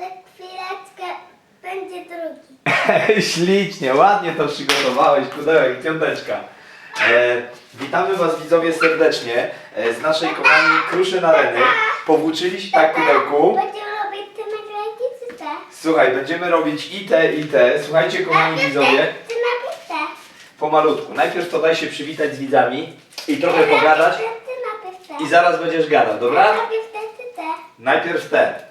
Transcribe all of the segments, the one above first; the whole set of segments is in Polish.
Za chwileczkę będzie drugi. Ślicznie, ładnie to przygotowałeś, pudełek, piąteczka. E, witamy Was widzowie serdecznie e, z naszej kochani Kruszy na Reny. Powłóczyliście tak pudełku. Będziemy robić te naklejki czy te? Słuchaj, będziemy robić i te, i te. Słuchajcie kochani Najpierw widzowie, te, najpierw te? pomalutku. Najpierw to daj się przywitać z widzami i trochę pogadać najpierw te. i zaraz będziesz gadał, dobra? Najpierw te? Najpierw te.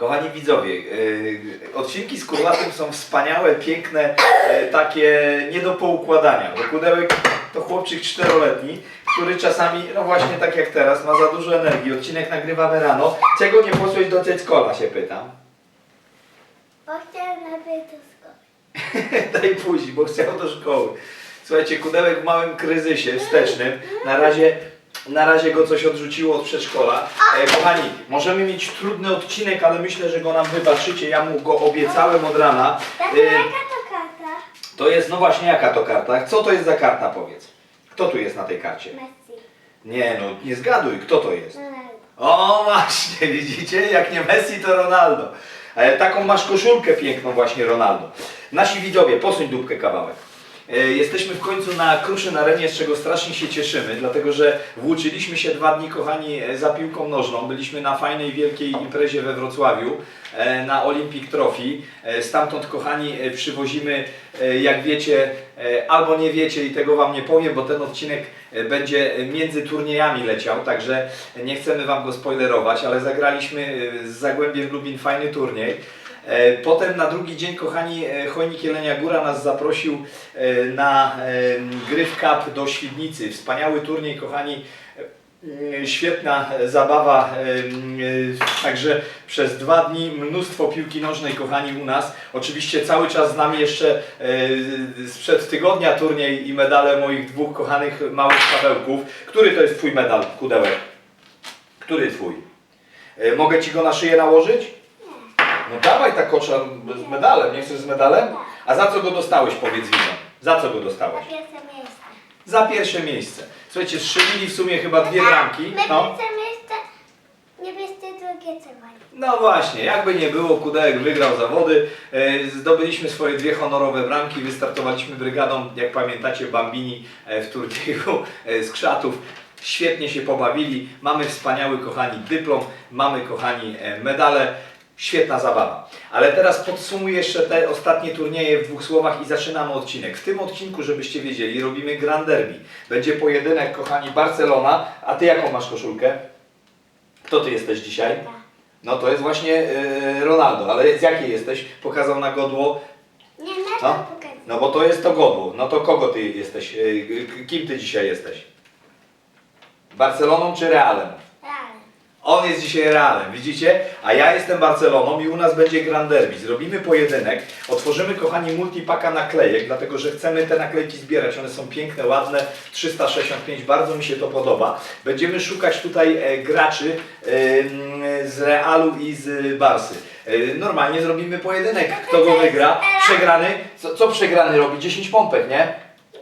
Kochani widzowie, yy, odcinki z Kurlatem są wspaniałe, piękne, yy, takie nie do poukładania. Bo pudełek to chłopczyk czteroletni, który czasami, no właśnie tak jak teraz, ma za dużo energii. Odcinek nagrywamy rano. Czego nie posłać do Ceckola się pytam. Bo chciałem najpierw to skończyć. Daj później, bo chciał do szkoły. Słuchajcie, kudełek w małym kryzysie wstecznym. Na razie, na razie go coś odrzuciło od przedszkola. E, kochani, możemy mieć trudny odcinek, ale myślę, że go nam wybaczycie. Ja mu go obiecałem od rana. Tata, E, jaka to karta? to jest, no właśnie, jaka to karta? Co to jest za karta, powiedz? Kto tu jest na tej karcie? Messi. Nie, no nie zgaduj, kto to jest? Ronaldo. O, właśnie, widzicie? Jak nie Messi, to Ronaldo. E, taką masz koszulkę piękną właśnie Ronaldo. Nasi widzowie, posuń dupkę kawałek. E, jesteśmy w końcu na Kruszyn Arenie, z czego strasznie się cieszymy, dlatego że włóczyliśmy się dwa dni, kochani, e, za piłką nożną. Byliśmy na fajnej, wielkiej imprezie we Wrocławiu, e, na Olympic Trophy. Stamtąd, kochani, przywozimy, jak wiecie, albo nie wiecie i tego Wam nie powiem, bo ten odcinek będzie między turniejami leciał, także nie chcemy Wam go spoilerować, ale zagraliśmy z Zagłębiem Lubin fajny turniej. E, Potem na drugi dzień, kochani, e, Chojnik Jelenia Góra nas zaprosił e, na gry w do Świdnicy. Wspaniały turniej, kochani. Świetna zabawa, także przez dwa dni mnóstwo piłki nożnej, kochani, u nas. Oczywiście cały czas z nami jeszcze sprzed tygodnia turniej i medale moich dwóch kochanych małych Pawełków. Który to jest Twój medal, Kudełek? Który Twój? Mogę Ci go na szyję nałożyć? No dawaj ta kocza z medalem, nie chcesz z medalem? A za co go dostałeś, powiedz widzom? Za co go dostałeś? pierwsze miejsce. Za pierwsze miejsce. Słuchajcie, strzelili w sumie chyba dwie bramki. Na No. pierwsze miejsce niebieskie drugie czerwone. no właśnie, jakby nie było, Kudełek wygrał zawody. E, Zdobyliśmy swoje dwie honorowe bramki, wystartowaliśmy brygadą, jak pamiętacie, Bambini e, w turnieju e, z Krzatów. Świetnie się pobawili. Mamy wspaniały, kochani, dyplom, mamy, kochani, e, medale. Świetna zabawa. Ale teraz podsumuję jeszcze te ostatnie turnieje w dwóch słowach i zaczynamy odcinek. W tym odcinku, żebyście wiedzieli, robimy Grand Derby. Będzie pojedynek, kochani, Barcelona. A ty jaką masz koszulkę? Kto ty jesteś dzisiaj? No to jest właśnie e, Ronaldo, ale z jakiej jesteś? Pokazał na godło. Nie No, no bo to jest to godło. No to kogo ty jesteś? K- kim ty dzisiaj jesteś? Barceloną czy Realem? On jest dzisiaj Realem, widzicie? A ja jestem Barceloną i u nas będzie Grand Derby. Zrobimy pojedynek, otworzymy, kochani, multipaka naklejek, dlatego że chcemy te naklejki zbierać. One są piękne, ładne, 365, bardzo mi się to podoba. Będziemy szukać tutaj e, graczy e, mm, z Realu i z Barsy. E, normalnie zrobimy pojedynek. Kto go wygra? Przegrany. Co, co przegrany robi? 10 pompek, nie?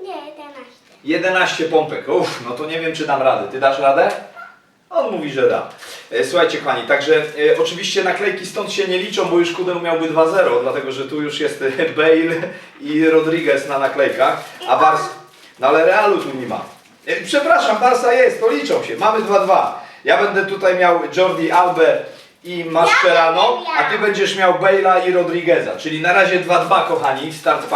Nie, 11. 11 pompek. Uff, no to nie wiem, czy dam radę. Ty dasz radę? On mówi, że da. E, Słuchajcie, kochani, także e, oczywiście naklejki stąd się nie liczą, bo już Kudeł miałby 2-0, dlatego że tu już jest e, Bale i Rodriguez na naklejkach, a Bars... No ale Realu tu nie ma. Przepraszam, Barsa jest, to liczą się. Mamy 2-2. Ja będę tutaj miał Jordi Albę i Mascherano, a ty będziesz miał Bale'a i Rodrigueza. Czyli na razie 2-2, kochani, w start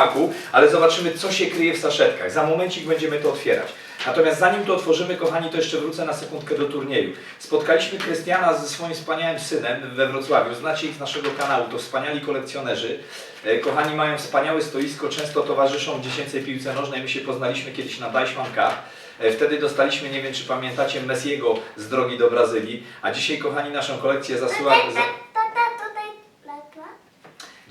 ale zobaczymy, co się kryje w saszetkach. Za momencik będziemy to otwierać. Natomiast zanim to otworzymy, kochani, to jeszcze wrócę na sekundkę do turnieju. Spotkaliśmy Krystiana ze swoim wspaniałym synem we Wrocławiu. Znacie ich z naszego kanału, to wspaniali kolekcjonerzy. E, Kochani, mają wspaniałe stoisko, często towarzyszą w dziecięcej piłce nożnej. My się poznaliśmy kiedyś na Deichmann. E, Wtedy dostaliśmy, nie wiem czy pamiętacie, Messiego z drogi do Brazylii. A dzisiaj, kochani, naszą kolekcję zasyła...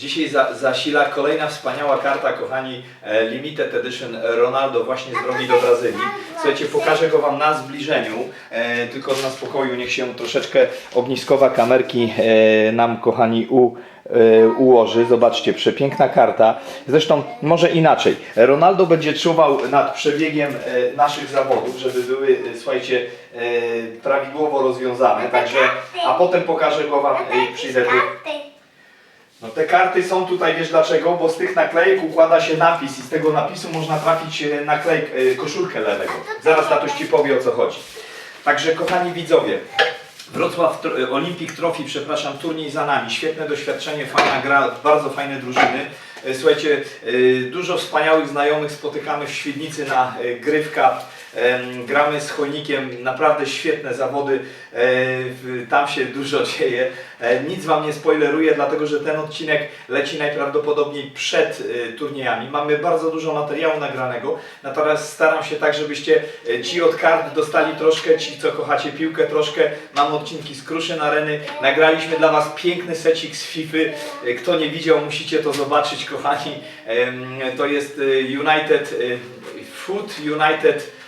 Dzisiaj za, zasila kolejna wspaniała karta, kochani, e, Limited Edition Ronaldo właśnie z drogi do Brazylii. Słuchajcie, pokażę go Wam na zbliżeniu, e, tylko na spokoju, niech się troszeczkę ogniskowa kamerki e, nam, kochani, u, e, ułoży. Zobaczcie, przepiękna karta. Zresztą może inaczej. Ronaldo będzie czuwał nad przebiegiem e, naszych zawodów, żeby były, słuchajcie, prawidłowo rozwiązane, także, a potem pokażę go Wam, przyjdę tu. No te karty są tutaj, wiesz dlaczego? Bo z tych naklejek układa się napis i z tego napisu można trafić e, naklejk, e, koszulkę lewego. Zaraz tatuś Ci powie o co chodzi. Także kochani widzowie, Wrocław e, Olympic Trophy, przepraszam, turniej za nami. Świetne doświadczenie, fajna gra, bardzo fajne drużyny. Słuchajcie, dużo wspaniałych znajomych spotykamy w Świdnicy na Grywka. Gramy z Chojnikiem, naprawdę świetne zawody, e, tam się dużo dzieje. E, Nic Wam nie spoileruję, dlatego że ten odcinek leci najprawdopodobniej przed e, turniejami. Mamy bardzo dużo materiału nagranego, natomiast staram się tak, żebyście ci od kart dostali troszkę, ci co kochacie piłkę troszkę. Mam odcinki z Kruszyn Areny, nagraliśmy dla Was piękny secik z FIFA. Kto nie widział, musicie to zobaczyć, kochani. To jest United, Food United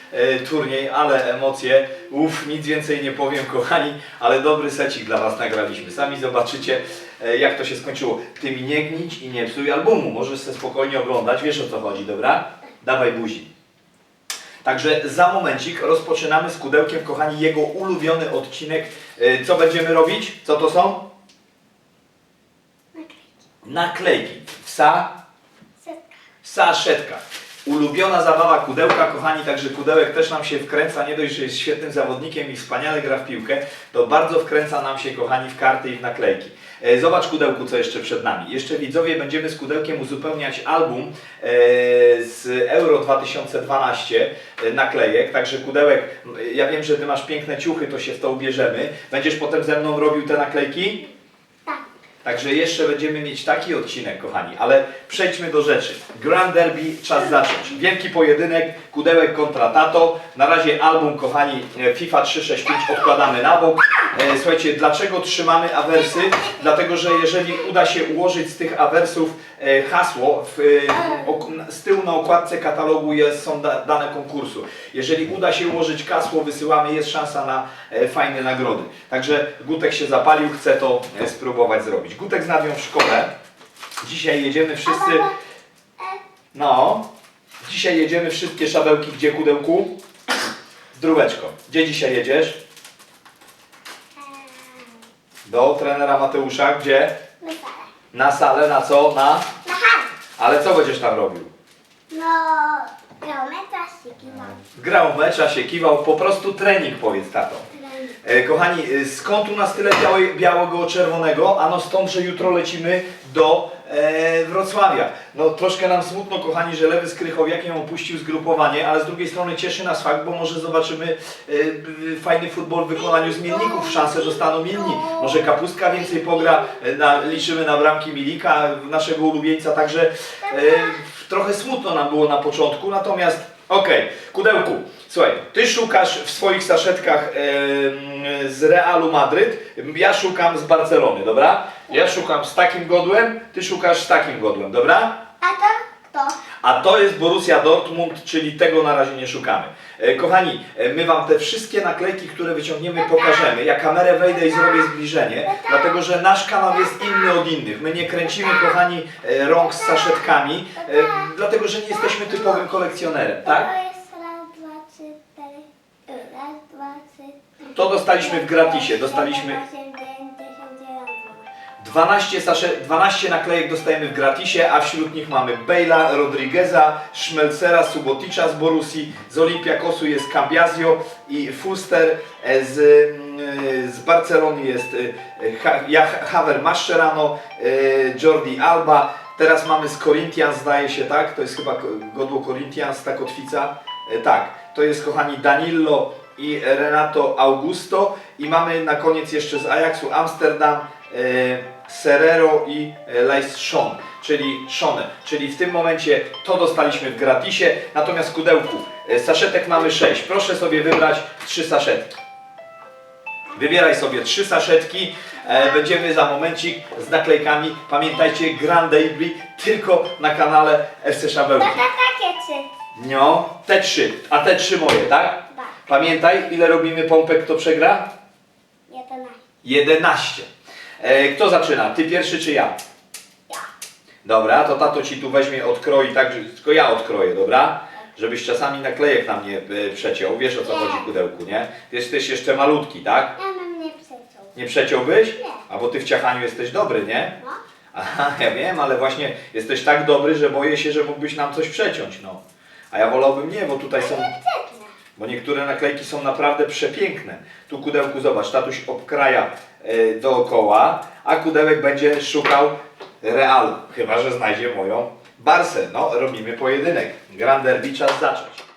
turniej, ale emocje. Uff, nic więcej nie powiem, kochani, ale dobry secik dla Was nagraliśmy. Sami zobaczycie, e, jak to się skończyło. Ty mi nie gnić i nie psuj albumu. Możesz sobie spokojnie oglądać, wiesz o co chodzi, dobra? Dawaj buzi. Także za momencik rozpoczynamy z kudełkiem, kochani, jego ulubiony odcinek. E, Co będziemy robić? Co to są? Naklejki. Psa, Setka. Saszetka. Ulubiona zabawa kudełka, kochani, także kudełek też nam się wkręca, nie dość, że jest świetnym zawodnikiem i wspaniale gra w piłkę, to bardzo wkręca nam się, kochani, w karty i w naklejki. E, Zobacz kudełku, co jeszcze przed nami. Jeszcze widzowie, będziemy z kudełkiem uzupełniać album e, z Euro 2012 e, naklejek, także kudełek, ja wiem, że Ty masz piękne ciuchy, to się w to ubierzemy. Będziesz potem ze mną robił te naklejki? Tak. Także jeszcze będziemy mieć taki odcinek, kochani, ale przejdźmy do rzeczy. Grand Derby, czas zacząć. Wielki pojedynek, kudełek kontra tato. Na razie album, kochani, e, FIFA 365 odkładamy na bok. E, Słuchajcie, dlaczego trzymamy awersy? Dlatego, że jeżeli uda się ułożyć z tych awersów hasło, w, e, ok- z tyłu na okładce katalogu jest, są da, dane konkursu. Jeżeli uda się ułożyć hasło, wysyłamy, jest szansa na e, fajne nagrody. Także Gutek się zapalił, chce to e, spróbować zrobić. Gutek z Nadią w szkole. Dzisiaj jedziemy wszyscy... No, dzisiaj jedziemy wszystkie szabełki gdzie kudełku? Zdróweczko. Gdzie dzisiaj jedziesz? Do trenera Mateusza. Gdzie? Na salę, na co? Na... Na hal. Ale co będziesz tam robił? No, geometra się kiwał. Grał mecz, a się kiwał, po prostu trening powiedz tato. E, kochani, e, skąd u nas tyle białej, białego czerwonego? Ano stąd, że jutro lecimy do e, Wrocławia. No troszkę nam smutno, kochani, że Lewy z Krychowiakiem opuścił zgrupowanie, ale z drugiej strony cieszy nas fakt, bo może zobaczymy e, fajny futbol w wykonaniu zmienników. Szansę dostaną inni. Może Kapustka więcej pogra, e, na, liczymy na bramki Milika, naszego ulubieńca, także e, trochę smutno nam było na początku, natomiast Okej, Kudełku, słuchaj, ty szukasz w swoich saszetkach z Realu Madryt, ja szukam z Barcelony, dobra? Ja szukam z takim godłem, ty szukasz z takim godłem, dobra? A to kto? A to jest Borussia Dortmund, czyli tego na razie nie szukamy. E, kochani, e, my Wam te wszystkie naklejki, które wyciągniemy, pokażemy. Ja kamerę wejdę i zrobię zbliżenie, dlatego że nasz kanał jest inny od innych. My nie kręcimy, kochani, e, rąk z saszetkami, dlatego że nie jesteśmy typowym kolekcjonerem, tak? To dostaliśmy w gratisie, dostaliśmy 8, 9, 10, 11, 12, sasze, 12 naklejek dostajemy w gratisie, a wśród nich mamy Bejla, Rodrigueza, Schmelzera, Suboticza z Borusi, z Olympiakosu jest Cambiasio i Fuster, e, z, mm, z Barcelony jest e, Haver Mascherano, e, Jordi Alba, teraz mamy z Corinthians, zdaje się, tak? To jest chyba godło Corinthians, ta kotwica. Tak, to jest kochani Danilo i Renato Augusto i mamy na koniec jeszcze z Ajaxu Amsterdam Serrero i e, Lais Sean, czyli Shone, czyli w tym momencie to dostaliśmy w gratisie, natomiast w kudełku e, saszetek mamy 6. Proszę sobie wybrać trzy saszetki. Wybieraj sobie trzy saszetki, e, będziemy za momencik z naklejkami. Pamiętajcie, Grand Derby tylko na kanale FC Szabełki. To to takie trzy. No, te trzy, a te trzy moje, tak? Tak. Pamiętaj, ile robimy pompek, kto przegra? 11. 11. E, kto zaczyna? Ty pierwszy czy ja? Ja. Dobra, to tato ci tu weźmie, odkroi tak, że tylko ja odkroję, dobra? Żebyś czasami naklejek na mnie e, przeciął. Wiesz o co Nie. chodzi kudełku, nie? Ty jesteś jeszcze malutki, tak? Ja mam nie przeciął. Nie przeciąłbyś? Nie. A bo ty w ciachaniu jesteś dobry, nie? No. Aha, ja wiem, ale właśnie jesteś tak dobry, że boję się, że mógłbyś nam coś przeciąć, no. A ja wolałbym nie, bo tutaj są... Bo niektóre naklejki są naprawdę przepiękne. Tu kudełku zobacz, tatuś obkraja E, dookoła, a Kudełek będzie szukał Realu, chyba że znajdzie moją Barsę. No, robimy pojedynek. Grand Derby czas zacząć.